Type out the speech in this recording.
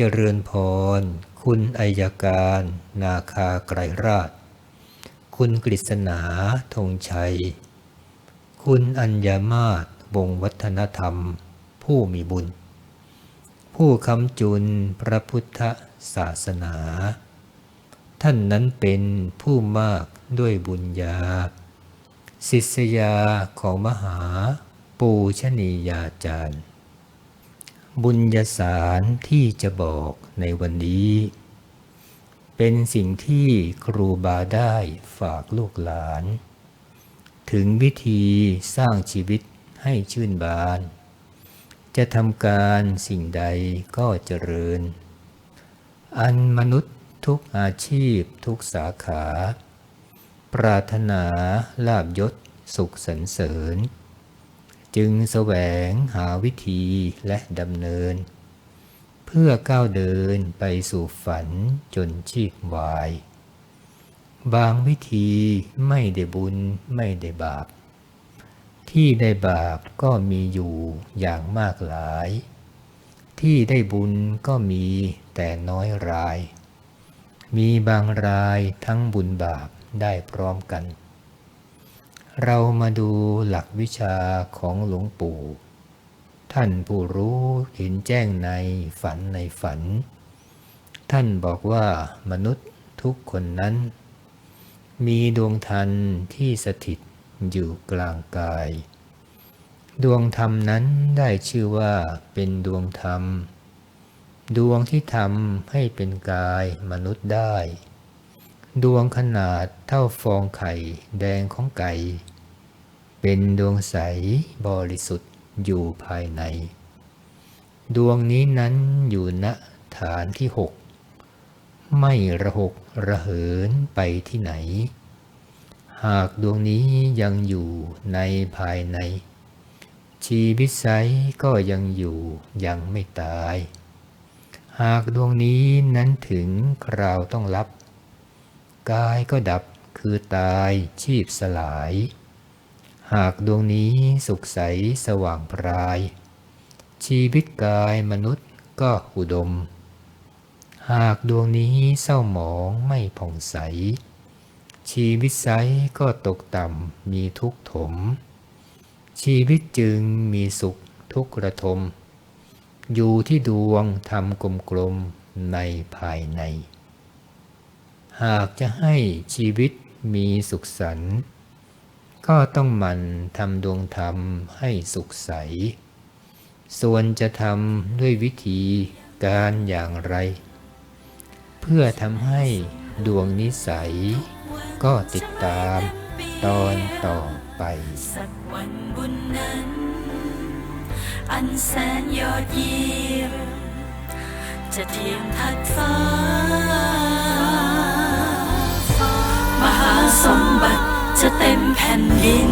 เจริญพร คุณอัยการ นาคาไกรราช คุณกฤษณาธงชัย คุณอัญญามาศวงวัฒนธรรม ผู้มีบุญ ผู้คำจุนพระพุทธศาสนา ท่านนั้นเป็นผู้มากด้วยบุญญา ศิษยาของมหาปูชนียาจารย์ บุญญาสารที่จะบอกในวันนี้ เป็นสิ่งที่ครูบาได้ฝากลูกหลาน ถึงวิธีสร้างชีวิตให้ชื่นบาน จะทำการสิ่งใดก็เจริญ อันมนุษย์ทุกอาชีพทุกสาขา ปรารถนาลาบยศสุขสรรเสริญ จึงแสวงหาวิธีและดำเนิน เพื่อก้าวเดินไปสู่ฝันจนชีพวาย บางวิธีไม่ได้บุญไม่ได้บาป ที่ได้บาปก็มีอยู่อย่างมากหลาย ที่ได้บุญก็มีแต่น้อยราย มีบางรายทั้งบุญบาปได้พร้อมกัน เรามาดูหลักวิชาของหลวงปู่ ท่านผู้รู้เห็นแจ้งในฝันในฝัน ท่านบอกว่ามนุษย์ทุกคนนั้น มีดวงทันที่สถิตอยู่กลางกาย ดวงธรรมนั้นได้ชื่อว่าเป็นดวงธรรม ดวงที่ทำให้เป็นกายมนุษย์ได้ ดวงขนาดเท่าฟองไข่แดงของไก่ เป็นดวงใสบริสุทธิ์อยู่ภายใน ดวงนี้นั้นอยู่ณฐานที่หกไม่ระหกระเหินไปที่ไหน หากดวงนี้ยังอยู่ในภายใน ชีวิตไซก็ยังอยู่ยังไม่ตาย หากดวงนี้นั้นถึงคราวต้องรับ กายก็ดับคือตายชีพสลาย หากดวงนี้สุขใสสว่างพราย ชีวิตกายมนุษย์ก็อุดม หากดวงนี้เศร้าหมองไม่ผ่องใส ชีวิตไซก็ตกต่ำมีทุกข์ถม ชีวิตจึงมีสุขทุกระทม อยู่ที่ดวงทำกลมๆในภายใน หากจะให้ชีวิตมีสุขสันต์ ก็ต้องหมั่นทำดวงธรรมให้สุขใส ส่วนจะทำด้วยวิธีการอย่างไร เพื่อทำให้ดวงนิสัย ก็ติดตามตอนต่อไป สักวันบุญนั้น อันแสนยอดเยี่ยมจะเทียมทัดฟ้า มหาสมบัติ จะเต็มแผ่นดิน